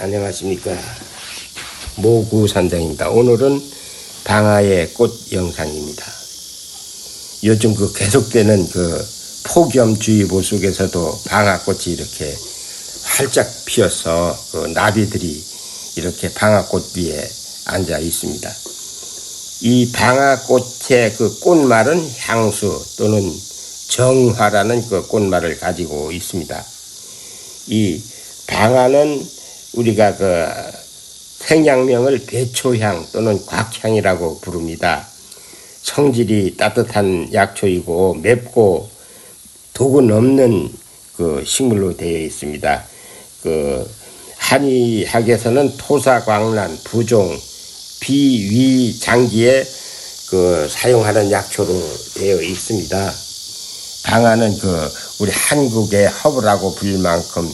안녕하십니까. 모구산장입니다. 오늘은 방아의 꽃 영상입니다. 요즘 그 계속되는 그 폭염주의보 속에서도 방아꽃이 이렇게 활짝 피어서 그 나비들이 이렇게 방아꽃 위에 앉아 있습니다. 이 방아꽃의 그 꽃말은 향수 또는 정화라는 그 꽃말을 가지고 있습니다. 이 방아는 우리가 그 생양명을 배초향 또는 곽향이라고 부릅니다. 성질이 따뜻한 약초이고 맵고 독은 없는 그 식물로 되어 있습니다. 그 한의학에서는 토사광란, 부종, 비위장기에 그 사용하는 약초로 되어 있습니다. 방아는 그 우리 한국의 허브라고 불릴 만큼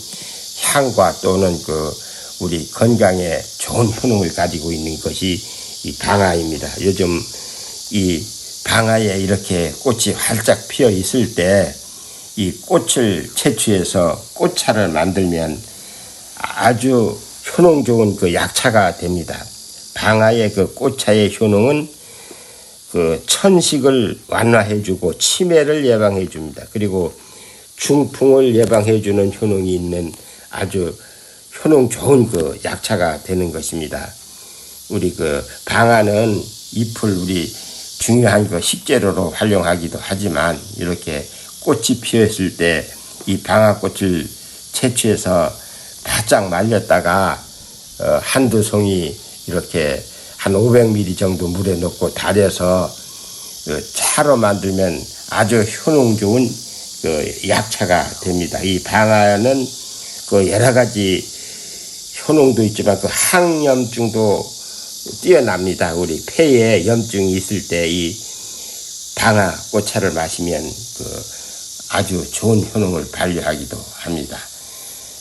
향과 또는 그 우리 건강에 좋은 효능을 가지고 있는 것이 이 방아입니다. 요즘 이 방아에 이렇게 꽃이 활짝 피어 있을 때 이 꽃을 채취해서 꽃차를 만들면 아주 효능 좋은 그 약차가 됩니다. 방아의 그 꽃차의 효능은 그 천식을 완화해주고 치매를 예방해줍니다. 그리고 중풍을 예방해주는 효능이 있는 아주 효능 좋은 그 약차가 되는 것입니다. 우리 그 방아는 잎을 우리 중요한 그 식재료로 활용하기도 하지만 이렇게 꽃이 피었을 때 이 방아꽃을 채취해서 바짝 말렸다가 어, 한두 송이 이렇게 한 500ml 정도 물에 넣고 달여서 그 차로 만들면 아주 효능 좋은 그 약차가 됩니다. 이 방아는 그 여러 가지 효능도 있지만 그 항염증도 뛰어납니다. 우리 폐에 염증이 있을 때 이 방아 꽃차를 마시면 그 아주 좋은 효능을 발휘하기도 합니다.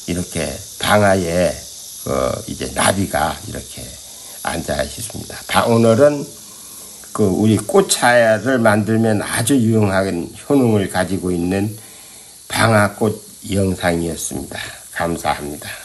이렇게 방아에 그 이제 나비가 이렇게 앉아 있습니다. 바- 오늘은 그 우리 꽃차를 만들면 아주 유용한 효능을 가지고 있는 방아꽃 영상이었습니다. 감사합니다.